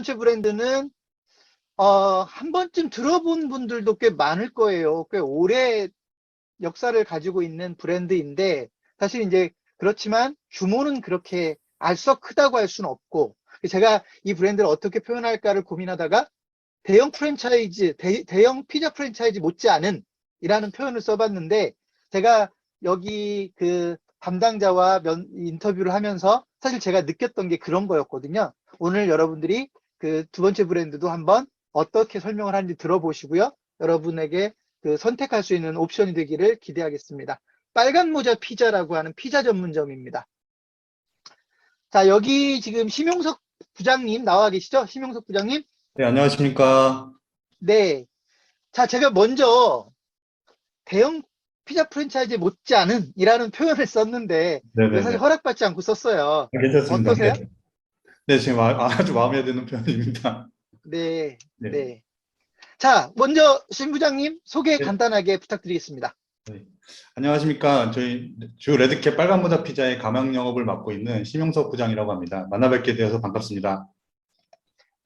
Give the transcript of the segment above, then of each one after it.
번째 브랜드는 어, 한 번쯤 들어본 분들도 꽤 많을 거예요. 꽤 오래 역사를 가지고 있는 브랜드인데 사실 이제 그렇지만 규모는 그렇게 알썩 크다고 할 수는 없고 제가 이 브랜드를 어떻게 표현할까를 고민하다가 대형 프랜차이즈, 대, 대형 피자 프랜차이즈 못지않은 이라는 표현을 써봤는데 제가 여기 그 담당자와 면, 인터뷰를 하면서 사실 제가 느꼈던 게 그런 거였거든요. 오늘 여러분들이 그 두 번째 브랜드도 한번 어떻게 설명을 하는지 들어보시고요. 여러분에게 그 선택할 수 있는 옵션이 되기를 기대하겠습니다. 빨간 모자 피자라고 하는 피자 전문점입니다. 자, 여기 지금 심용석 부장님 나와 계시죠? 심용석 부장님? 네, 안녕하십니까. 네. 자, 제가 먼저 대형 피자 프랜차이즈 못지않은 이라는 표현을 썼는데 네네. 사실 허락받지 않고 썼어요. 괜찮습니다. 어떠세요? 네. 네, 지금 아- 아주 마음에 드는 표현입니다. 네, 네. 네. 자, 먼저 신 부장님 소개 네. 간단하게 부탁드리겠습니다. 안녕하십니까. 저희 주 레드캡 빨간 모자 피자의 가맹 영업을 맡고 있는 심영석 부장이라고 합니다. 만나 뵙게 되어서 반갑습니다.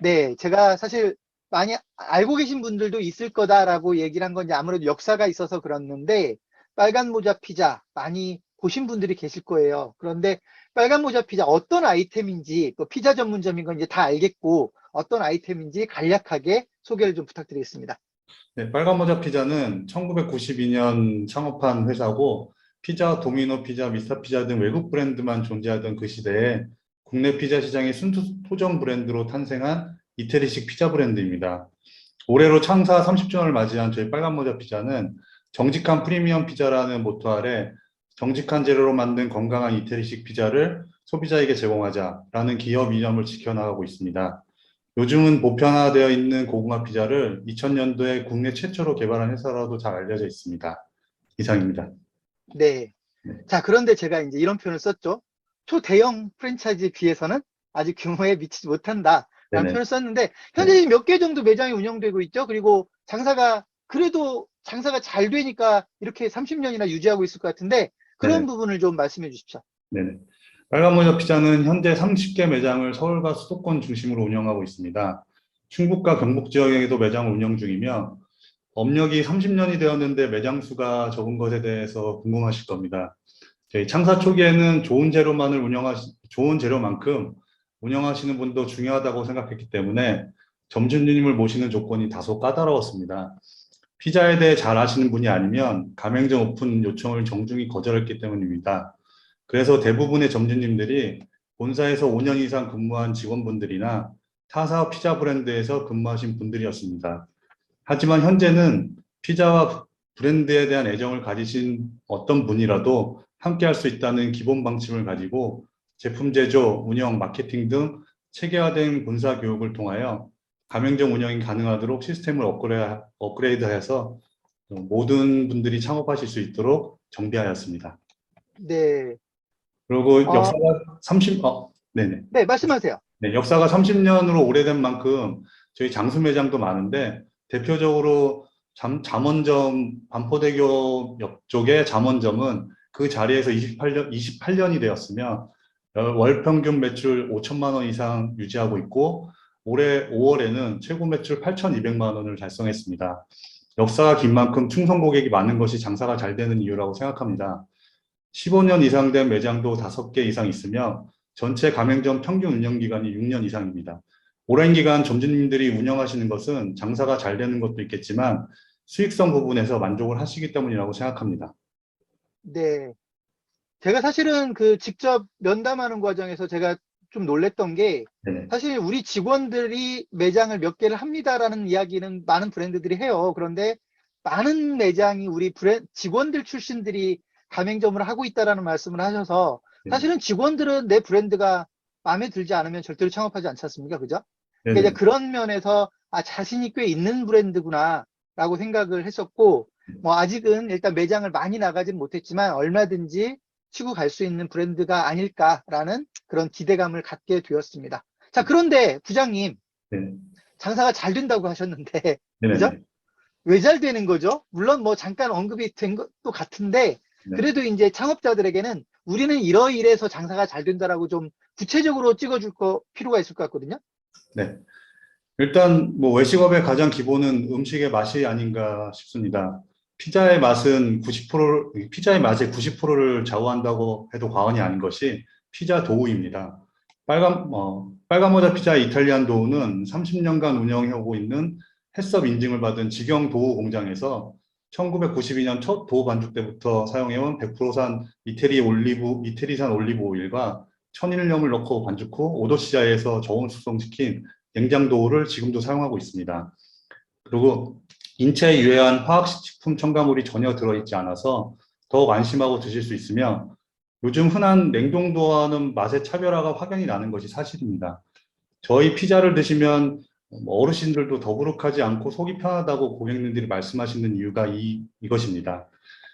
네, 제가 사실 많이 알고 계신 분들도 있을 거다라고 얘기를 한 건지 아무래도 역사가 있어서 그렇는데 빨간 모자 피자 많이 보신 분들이 계실 거예요. 그런데 빨간 모자 피자 어떤 아이템인지 또 피자 전문점인 건 이제 다 알겠고 어떤 아이템인지 간략하게 소개를 좀 부탁드리겠습니다. 네, 빨간 모자 피자는 1992년 창업한 회사고 피자, 도미노 피자, 미스터 피자 등 외국 브랜드만 존재하던 그 시대에 국내 피자 시장의 순수 토종 브랜드로 탄생한 이태리식 피자 브랜드입니다. 올해로 창사 30주년을 맞이한 저희 빨간 모자 피자는 정직한 프리미엄 피자라는 모토 아래 정직한 재료로 만든 건강한 이태리식 피자를 소비자에게 제공하자라는 기업 이념을 지켜나가고 있습니다. 요즘은 보편화되어 있는 고구마 피자를 2000년도에 국내 최초로 개발한 회사로도 잘 알려져 있습니다. 이상입니다. 네. 네. 자, 그런데 제가 이제 이런 표현을 썼죠. 초대형 프랜차이즈에 비해서는 아직 규모에 미치지 못한다. 라는 네네. 표현을 썼는데, 현재 몇개 정도 매장이 운영되고 있죠. 그리고 장사가, 그래도 장사가 잘 되니까 이렇게 30년이나 유지하고 있을 것 같은데, 그런 네네. 부분을 좀 말씀해 주십시오. 네네. 빨간 모자 피자는 현재 30개 매장을 서울과 수도권 중심으로 운영하고 있습니다. 충북과 경북 지역에도 매장을 운영 중이며 업력이 30년이 되었는데 매장 수가 적은 것에 대해서 궁금하실 겁니다. 저희 창사 초기에는 좋은 재료만을 운영하시 좋은 재료만큼 운영하시는 분도 중요하다고 생각했기 때문에 점주님을 모시는 조건이 다소 까다로웠습니다. 피자에 대해 잘 아시는 분이 아니면 가맹점 오픈 요청을 정중히 거절했기 때문입니다. 그래서 대부분의 점주님들이 본사에서 5년 이상 근무한 직원분들이나 타사 피자 브랜드에서 근무하신 분들이었습니다. 하지만 현재는 피자와 브랜드에 대한 애정을 가지신 어떤 분이라도 함께 할 수 있다는 기본 방침을 가지고 제품 제조, 운영, 마케팅 등 체계화된 본사 교육을 통하여 가맹점 운영이 가능하도록 시스템을 업그레- 업그레이드 해서 모든 분들이 창업하실 수 있도록 정비하였습니다. 네. 그리고 어. 역사가 30, 어, 네네. 네, 말씀하세요. 네, 역사가 30년으로 오래된 만큼 저희 장수 매장도 많은데 대표적으로 잠, 잠원점 반포대교 옆 쪽의 잠원점은 그 자리에서 28년, 28년이 되었으며 어, 월 평균 매출 5천만 원 이상 유지하고 있고 올해 5월에는 최고 매출 8,200만 원을 달성했습니다. 역사가 긴 만큼 충성 고객이 많은 것이 장사가 잘 되는 이유라고 생각합니다. 15년 이상 된 매장도 5개 이상 있으며 전체 가맹점 평균 운영 기간이 6년 이상입니다. 오랜 기간 점주님들이 운영하시는 것은 장사가 잘 되는 것도 있겠지만 수익성 부분에서 만족을 하시기 때문이라고 생각합니다. 네. 제가 사실은 그 직접 면담하는 과정에서 제가 좀 놀랬던 게 네, 사실 우리 직원들이 매장을 몇 개를 합니다라는 이야기는 많은 브랜드들이 해요. 그런데 많은 매장이 우리 브랜 직원들 출신들이 가맹점을 하고 있다라는 말씀을 하셔서 네. 사실은 직원들은 내 브랜드가 마음에 들지 않으면 절대로 창업하지 않지 않습니까? 그죠? 네, 그러니까 이제 그런 면에서 아, 자신이 꽤 있는 브랜드구나라고 생각을 했었고 뭐 아직은 일단 매장을 많이 나가진 못했지만 얼마든지 치고 갈 수 있는 브랜드가 아닐까라는 그런 기대감을 갖게 되었습니다. 자, 그런데 부장님 네, 장사가 잘 된다고 하셨는데 네, 그죠? 네, 왜잘 되는 거죠? 물론 뭐 잠깐 언급이 된 것도 같은데 네. 그래도 이제 창업자들에게는 우리는 이러이래서 장사가 잘 된다라고 좀 구체적으로 찍어줄 거 필요가 있을 것 같거든요. 네. 일단 뭐 외식업의 가장 기본은 음식의 맛이 아닌가 싶습니다. 피자의 맛은 90%, 피자의 맛의 90%를 좌우한다고 해도 과언이 아닌 것이 피자 도우입니다. 빨간, 어, 빨간 모자 피자 이탈리안 도우는 30년간 운영하고 있는 햇섭 인증을 받은 직영 도우 공장에서 1992년 첫 도우 반죽 때부터 사용해온 100%산 이태리 올리브, 이태리산 올리브 오일과 천일염을 넣고 반죽 후 5도 시자에서 저온 숙성시킨 냉장 도우를 지금도 사용하고 있습니다. 그리고 인체에 유해한 화학식품 첨가물이 전혀 들어있지 않아서 더욱 안심하고 드실 수 있으며 요즘 흔한 냉동도와는 맛의 차별화가 확연히 나는 것이 사실입니다. 저희 피자를 드시면 뭐 어르신들도 더부룩하지 않고 속이 편하다고 고객님들이 말씀하시는 이유가 이, 이것입니다.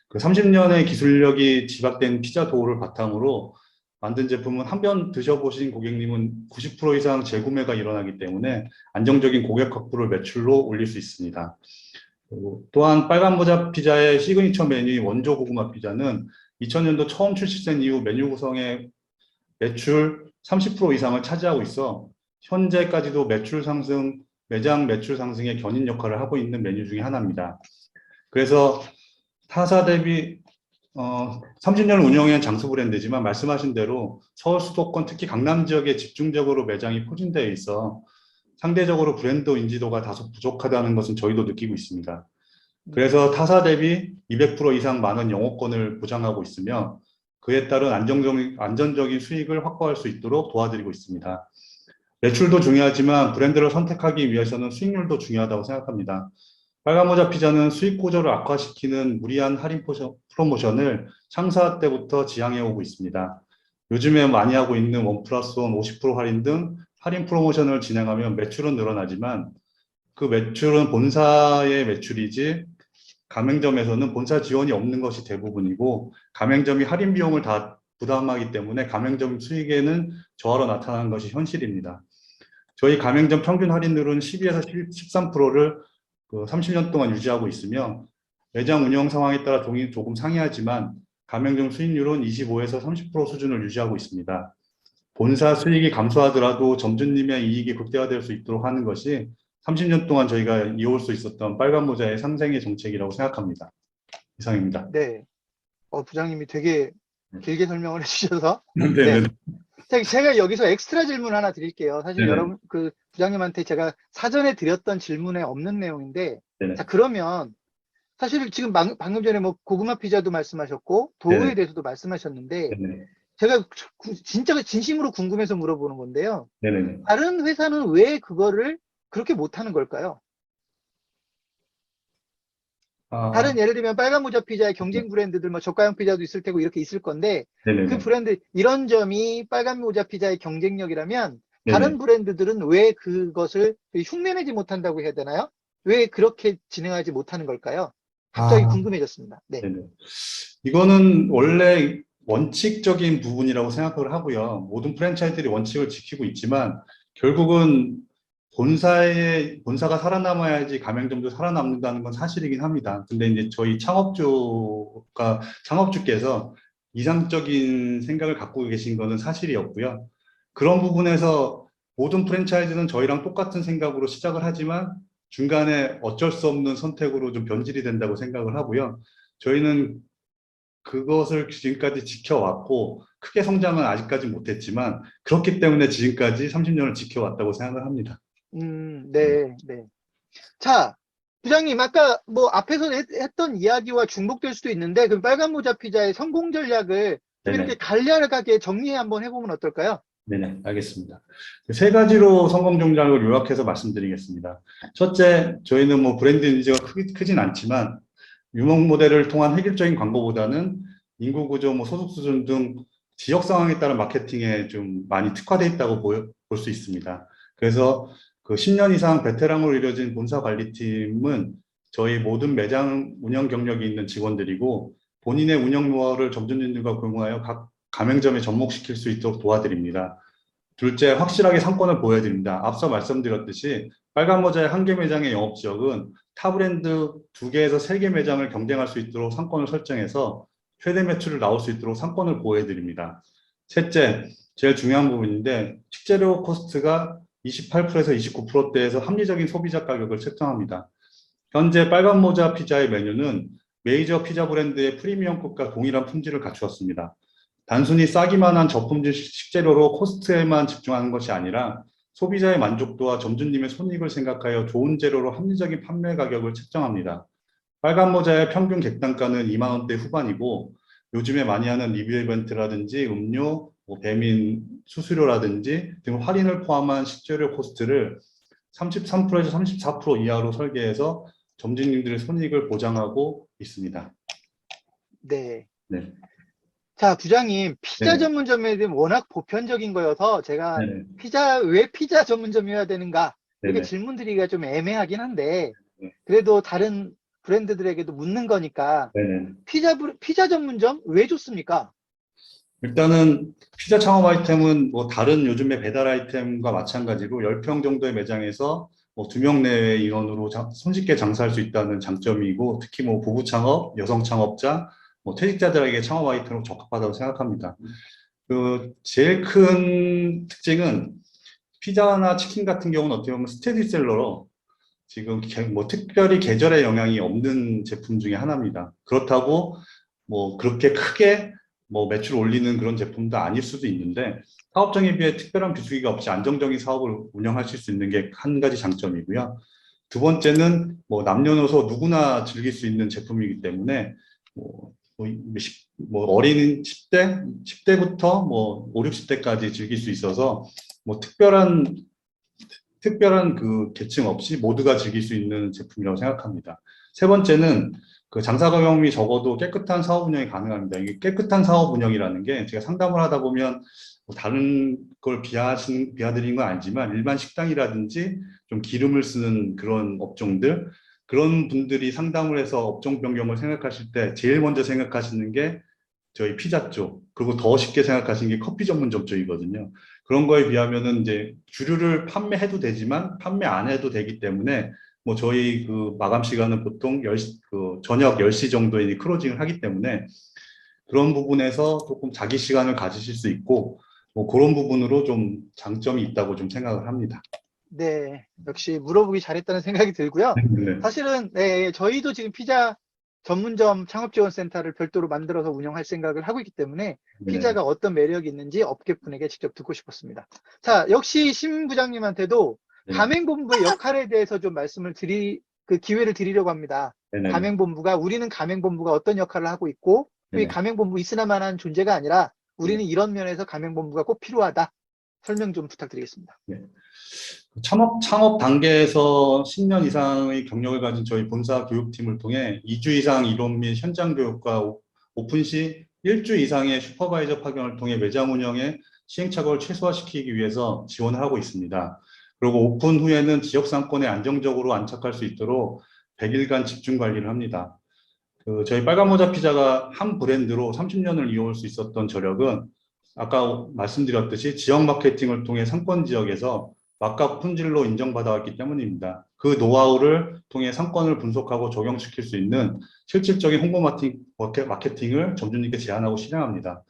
그 30년의 기술력이 집약된 피자 도우를 바탕으로 만든 제품은 한 번 드셔보신 고객님은 90% 이상 재구매가 일어나기 때문에 안정적인 고객 확보를 매출로 올릴 수 있습니다. 또한 빨간 모자 피자의 시그니처 메뉴 원조 고구마 피자는 2000년도 처음 출시된 이후 메뉴 구성의 매출 30% 이상을 차지하고 있어 현재까지도 매출 상승, 매장 매출 상승의 견인 역할을 하고 있는 메뉴 중에 하나입니다. 그래서 타사 대비 어, 30년 운영한 장수 브랜드지만 말씀하신 대로 서울 수도권 특히 강남 지역에 집중적으로 매장이 포진되어 있어 상대적으로 브랜드 인지도가 다소 부족하다는 것은 저희도 느끼고 있습니다. 그래서 타사 대비 200% 이상 많은 영업권을 보장하고 있으며 그에 따른 안정적인, 안전적인 수익을 확보할 수 있도록 도와드리고 있습니다. 매출도 중요하지만 브랜드를 선택하기 위해서는 수익률도 중요하다고 생각합니다. 빨간 모자 피자는 수익 구조를 악화시키는 무리한 할인 프로모션을 창사 때부터 지향해 오고 있습니다. 요즘에 많이 하고 있는 원 플러스 원 50% 할인 등 할인 프로모션을 진행하면 매출은 늘어나지만 그 매출은 본사의 매출이지 가맹점에서는 본사 지원이 없는 것이 대부분이고 가맹점이 할인 비용을 다 부담하기 때문에 가맹점 수익에는 저하로 나타나는 것이 현실입니다. 저희 가맹점 평균 할인율은 12에서 13%를 그 30년 동안 유지하고 있으며 매장 운영 상황에 따라 동이 조금 상이하지만 가맹점 수익률은 25에서 30% 수준을 유지하고 있습니다. 본사 수익이 감소하더라도 점주님의 이익이 극대화될 수 있도록 하는 것이 30년 동안 저희가 이어올 수 있었던 빨간 모자의 상생의 정책이라고 생각합니다. 이상입니다. 네. 어, 부장님이 되게 길게 설명을 해주셔서 네, 네. 네. 제- 제가 여기서 엑스트라 질문 하나 드릴게요. 사실 네네. 여러분 그 부장님한테 제가 사전에 드렸던 질문에 없는 내용인데 네네. 자 그러면 사실 지금 방, 방금 전에 뭐 고구마 피자도 말씀하셨고 도우에 네네. 대해서도 말씀하셨는데 네네. 제가 구- 진짜 진심으로 궁금해서 물어보는 건데요. 네네. 다른 회사는 왜 그거를 그렇게 못하는 걸까요? 아, 다른 예를 들면 빨간 모자 피자의 경쟁 브랜드들 뭐 저가형 피자도 있을 테고 이렇게 있을 건데 네네. 그 브랜드 이런 점이 빨간 모자 피자의 경쟁력이라면 네네. 다른 브랜드들은 왜 그것을 흉내내지 못한다고 해야 되나요? 왜 그렇게 진행하지 못하는 걸까요? 갑자기 아. 궁금해졌습니다. 네. 네네. 이거는 원래 원칙적인 부분이라고 생각을 하고요. 모든 프랜차이즈들이 원칙을 지키고 있지만 결국은 본사의 본사가 살아남아야지 가맹점도 살아남는다는 건 사실이긴 합니다. 근데 이제 저희 창업주가 창업주께서 이상적인 생각을 갖고 계신 거는 사실이었고요. 그런 부분에서 모든 프랜차이즈는 저희랑 똑같은 생각으로 시작을 하지만 중간에 어쩔 수 없는 선택으로 좀 변질이 된다고 생각을 하고요. 저희는 그것을 지금까지 지켜왔고 크게 성장은 아직까지 못했지만 그렇기 때문에 지금까지 30년을 지켜왔다고 생각을 합니다. 음, 네, 네. 자, 부장님, 아까 뭐 앞에서 했, 던 이야기와 중복될 수도 있는데, 그 빨간 모자 피자의 성공 전략을 좀 네네. 이렇게 간략하게 정리 한번 해보면 어떨까요? 네네, 알겠습니다. 그세 가지로 성공 정략을 요약해서 말씀드리겠습니다. 첫째, 저희는 뭐 브랜드 인지가 크진 않지만 유목 모델을 통한 획일적인 광고보다는 인구 구조, 뭐 소득 수준 등 지역 상황에 따른 마케팅에 좀 많이 특화되어 있다고 볼 수 있습니다. 그래서 그 10년 이상 베테랑으로 이루어진 본사 관리팀은 저희 모든 매장 운영 경력이 있는 직원들이고 본인의 운영 노하우를 점주님들과 공유하여 각 가맹점에 접목시킬 수 있도록 도와드립니다. 둘째, 확실하게 상권을 보여드립니다. 앞서 말씀드렸듯이 빨간 모자의 한 개 매장의 영업 지역은 타 브랜드 두 개에서 세 개 매장을 경쟁할 수 있도록 상권을 설정해서 최대 매출을 나올 수 있도록 상권을 보여드립니다. 셋째, 제일 중요한 부분인데 식재료 코스트가 28%에서 29%대에서 합리적인 소비자 가격을 책정합니다. 현재 빨간 모자 피자의 메뉴는 메이저 피자 브랜드의 프리미엄급과 동일한 품질을 갖추었습니다. 단순히 싸기만 한 저품질 식재료로 코스트에만 집중하는 것이 아니라 소비자의 만족도와 점주님의 손익을 생각하여 좋은 재료로 합리적인 판매 가격을 책정합니다. 빨간 모자의 평균 객단가는 2만 원대 후반이고 요즘에 많이 하는 리뷰 이벤트라든지 음료, 뭐 배민 수수료라든지 등 할인을 포함한 식재료 코스트를 33%에서 34% 이하로 설계해서 점주님들의 손익을 보장하고 있습니다. 네. 네. 자, 부장님, 피자 네. 전문점에 대한 워낙 보편적인 거여서 제가 네네. 피자, 왜 피자 전문점이어야 되는가? 이렇게 네네. 질문 드리기가 좀 애매하긴 한데, 네. 그래도 다른 브랜드들에게도 묻는 거니까. 피자, 브- 피자 전문점 왜 좋습니까? 일단은 피자 창업 아이템은 뭐 다른 요즘의 배달 아이템과 마찬가지로 10평 정도의 매장에서 뭐 2명 내외의 인원으로 자- 손쉽게 장사할 수 있다는 장점이고 특히 뭐 부부 창업, 여성 창업자, 뭐 퇴직자들에게 창업 아이템으로 적합하다고 생각합니다. 그 제일 큰 특징은 피자나 치킨 같은 경우는 어떻게 보면 스테디셀러로 지금 개- 뭐 특별히 계절의 영향이 없는 제품 중에 하나입니다. 그렇다고 뭐 그렇게 크게 뭐 매출 올리는 그런 제품도 아닐 수도 있는데 사업 정의비에 특별한 비수기가 없이 안정적인 사업을 운영하실 수 있는 게 한 가지 장점이고요. 두 번째는 뭐 남녀노소 누구나 즐길 수 있는 제품이기 때문에 뭐, 뭐, 십- 뭐 어린 10대, 10대부터 뭐 5, 60대까지 즐길 수 있어서 뭐 특별한 특별한 그 계층 없이 모두가 즐길 수 있는 제품이라고 생각합니다. 세 번째는 그 장사 경험이 적어도 깨끗한 사업 운영이 가능합니다. 이게 깨끗한 사업 운영이라는 게 제가 상담을 하다 보면 뭐 다른 걸 비하신 비하드리는 건 아니지만 일반 식당이라든지 좀 기름을 쓰는 그런 업종들 그런 분들이 상담을 해서 업종 변경을 생각하실 때 제일 먼저 생각하시는 게 저희 피자 쪽 그리고 더 쉽게 생각하시는 게 커피 전문점 쪽이거든요. 그런 거에 비하면은 이제 주류를 판매해도 되지만 판매 안 해도 되기 때문에 뭐 저희 그 마감 시간은 보통 10시, 그 저녁 10시 정도에 클로징을 하기 때문에 그런 부분에서 조금 자기 시간을 가지실 수 있고 뭐 그런 부분으로 좀 장점이 있다고 좀 생각을 합니다. 네. 역시 물어보기 잘했다는 생각이 들고요. 네. 사실은, 네, 저희도 지금 피자 전문점 창업지원센터를 별도로 만들어서 운영할 생각을 하고 있기 때문에 네. 피자가 어떤 매력이 있는지 업계분에게 직접 듣고 싶었습니다. 자, 역시 심 부장님한테도 네. 가맹본부의 역할에 대해서 좀 말씀을 드리, 그 기회를 드리려고 합니다. 네네. 가맹본부가, 우리는 가맹본부가 어떤 역할을 하고 있고, 또 이 네네. 가맹본부 있으나마한 존재가 아니라 우리는 이런 면에서 가맹본부가 꼭 필요하다. 설명 좀 부탁드리겠습니다. 창업, 창업 단계에서 10년 이상의 경력을 가진 저희 본사 교육팀을 통해 2주 이상 이론 및 현장 교육과 오- 오픈 시 1주 이상의 슈퍼바이저 파견을 통해 매장 운영에 시행착오를 최소화시키기 위해서 지원을 하고 있습니다. 그리고 오픈 후에는 지역 상권에 안정적으로 안착할 수 있도록 100일간 집중 관리를 합니다. 그 저희 빨간 모자 피자가 한 브랜드로 30년을 이어올 수 있었던 저력은 아까 말씀드렸듯이 지역 마케팅을 통해 상권 지역에서 맛과 품질로 인정받아왔기 때문입니다. 그 노하우를 통해 상권을 분석하고 적용시킬 수 있는 실질적인 홍보 마케팅- 마케- 마케팅을 점주님께 제안하고 실행합니다.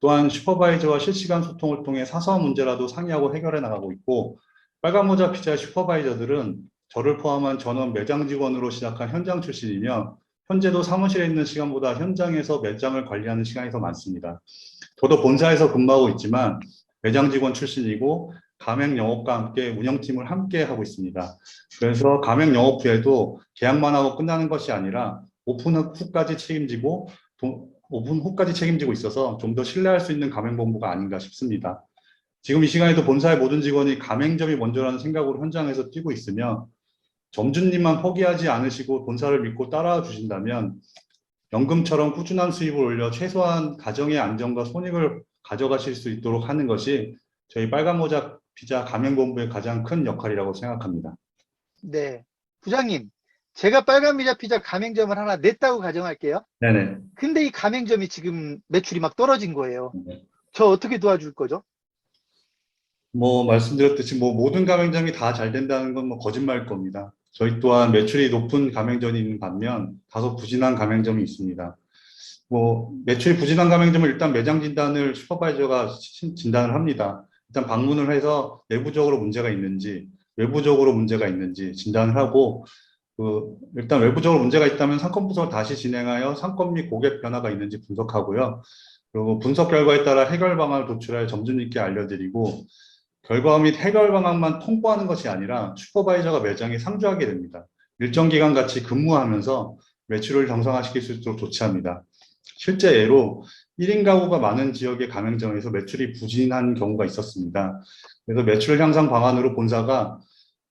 또한 슈퍼바이저와 실시간 소통을 통해 사소한 문제라도 상의하고 해결해 나가고 있고 빨간 모자 피자 슈퍼바이저들은 저를 포함한 전원 매장 직원으로 시작한 현장 출신이며 현재도 사무실에 있는 시간보다 현장에서 매장을 관리하는 시간이 더 많습니다. 저도 본사에서 근무하고 있지만 매장 직원 출신이고 가맹 영업과 함께 운영팀을 함께 하고 있습니다. 그래서 가맹 영업 후에도 계약만 하고 끝나는 것이 아니라 오픈 후까지 책임지고 도- 오픈 후까지 책임지고 있어서 좀 더 신뢰할 수 있는 가맹본부가 아닌가 싶습니다. 지금 이 시간에도 본사의 모든 직원이 가맹점이 먼저라는 생각으로 현장에서 뛰고 있으며 점주님만 포기하지 않으시고 본사를 믿고 따라와 주신다면 연금처럼 꾸준한 수입을 올려 최소한 가정의 안정과 손익을 가져가실 수 있도록 하는 것이 저희 빨간 모자 피자 가맹본부의 가장 큰 역할이라고 생각합니다. 네. 부장님, 제가 빨간 미자 피자 가맹점을 하나 냈다고 가정할게요. 네네. 근데 이 가맹점이 지금 매출이 막 떨어진 거예요. 네. 저 어떻게 도와줄 거죠? 뭐 말씀드렸듯이 뭐 모든 가맹점이 다 잘 된다는 건 뭐 거짓말일 겁니다. 저희 또한 매출이 높은 가맹점이 있는 반면 다소 부진한 가맹점이 있습니다. 뭐 매출이 부진한 가맹점은 일단 매장 진단을 슈퍼바이저가 신- 진단을 합니다. 일단 방문을 해서 내부적으로 문제가 있는지 외부적으로 문제가 있는지 진단을 하고 그 일단 외부적으로 문제가 있다면 상권 분석을 다시 진행하여 상권 및 고객 변화가 있는지 분석하고요. 그리고 분석 결과에 따라 해결 방안을 도출하여 점주님께 알려드리고 결과 및 해결 방안만 통보하는 것이 아니라 슈퍼바이저가 매장에 상주하게 됩니다. 일정 기간 같이 근무하면서 매출을 정상화시킬 수 있도록 조치합니다. 실제 예로 1인 가구가 많은 지역의 가맹점에서 매출이 부진한 경우가 있었습니다. 그래서 매출 향상 방안으로 본사가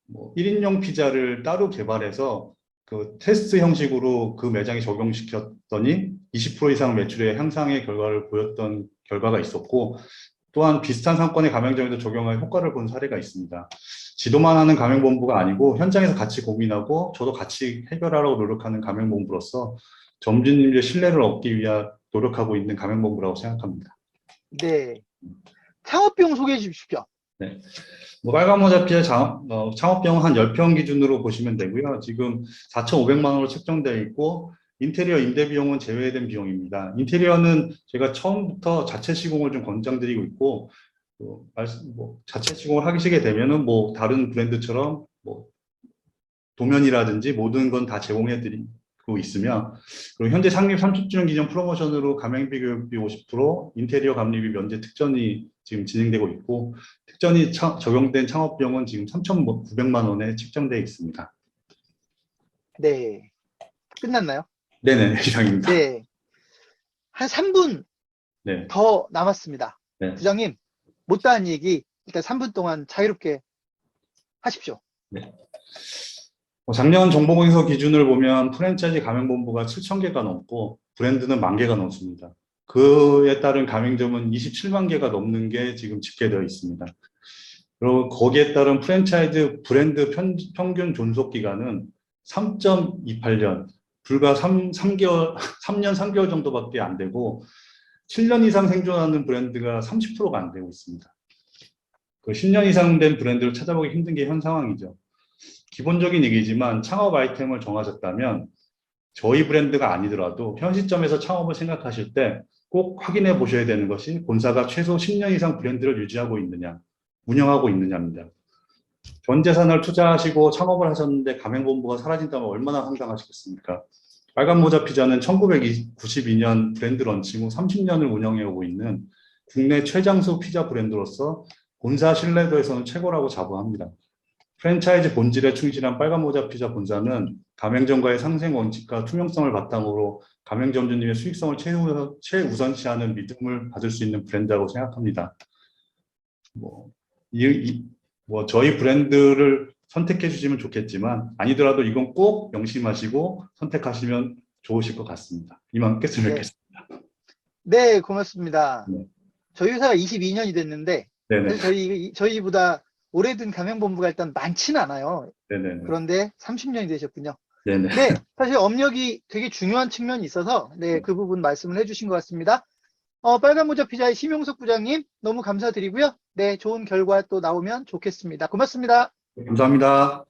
뭐 1인용 피자를 따로 개발해서 그 테스트 형식으로 그 매장에 적용시켰더니 20% 이상 매출의 향상의 결과를 보였던 결과가 있었고 또한 비슷한 상권의 가맹점에도 적용하여 효과를 본 사례가 있습니다. 지도만 하는 가맹본부가 아니고 현장에서 같이 고민하고 저도 같이 해결하려고 노력하는 가맹본부로서 점주님들의 신뢰를 얻기 위하 노력하고 있는 가맹본부라고 생각합니다. 네. 창업 비용 소개해 주십시오. 뭐 빨간 모자 피해 창, 어, 창업비용 한 10평 기준으로 보시면 되고요. 지금 4,500만 원으로 책정되어 있고 인테리어 임대 비용은 제외된 비용입니다. 인테리어는 제가 처음부터 자체 시공을 좀 권장드리고 있고 또 말씀- 뭐 자체 시공을 하시게 되면은 뭐 다른 브랜드처럼 뭐 도면이라든지 모든 건 다 제공해 드리고 있으며 그리고 현재 창립 30주년 기념 프로모션으로 가맹비 교육비 50% 인테리어 감리비 면제 특전이 지금 진행되고 있고 특전이 차- 적용된 창업 비용은 지금 3,900만 원에 책정되어 있습니다. 네. 끝났나요? 네네 이상입니다. 네. 한 3분 네. 더 남았습니다. 네. 부장님, 못다한 얘기 일단 3분 동안 자유롭게 하십시오. 뭐 작년 정보공개서 기준을 보면 프랜차이즈 가맹본부가 7천 개가 넘고 브랜드는 만 개가 넘습니다. 그에 따른 가맹점은 27만 개가 넘는 게 지금 집계되어 있습니다. 그리고 거기에 따른 프랜차이즈 브랜드 편- 평균 존속 기간은 3.28년, 불과 3, 3개월, 3년 3개월 정도밖에 안 되고 7년 이상 생존하는 브랜드가 30%가 안 되고 있습니다. 그 10년 이상 된 브랜드를 찾아보기 힘든 게 현 상황이죠. 기본적인 얘기지만 창업 아이템을 정하셨다면 저희 브랜드가 아니더라도 현 시점에서 창업을 생각하실 때 꼭 확인해 보셔야 되는 것이 본사가 최소 10년 이상 브랜드를 유지하고 있느냐, 운영하고 있느냐입니다. 전 재산을 투자하시고 창업을 하셨는데 가맹본부가 사라진다면 얼마나 황당하시겠습니까? 빨간 모자 피자는 1992년 브랜드 런칭 후 30년을 운영해 오고 있는 국내 최장수 피자 브랜드로서 본사 신뢰도에서는 최고라고 자부합니다. 프랜차이즈 본질에 충실한 빨간 모자 피자 본사는 가맹점과의 상생 원칙과 투명성을 바탕으로 가맹점주님의 수익성을 최우- 최우선시하는 믿음을 받을 수 있는 브랜드라고 생각합니다. 뭐, 이, 이- 뭐 저희 브랜드를 선택해 주시면 좋겠지만 아니더라도 이건 꼭 명심하시고 선택하시면 좋으실 것 같습니다. 이만 끝을 네. 맺겠습니다. 네, 고맙습니다. 네. 저희 회사가 22년이 됐는데 네네. 저희 저희보다 오래된 가맹본부가 일단 많지는 않아요. 네네. 그런데 30년이 되셨군요. 네네. 네, 사실 업력이 되게 중요한 측면이 있어서 네, 그 부분 말씀을 해주신 것 같습니다. 어, 빨간 모자 피자의 심용석 부장님 너무 감사드리고요. 네, 좋은 결과 또 나오면 좋겠습니다. 고맙습니다. 감사합니다.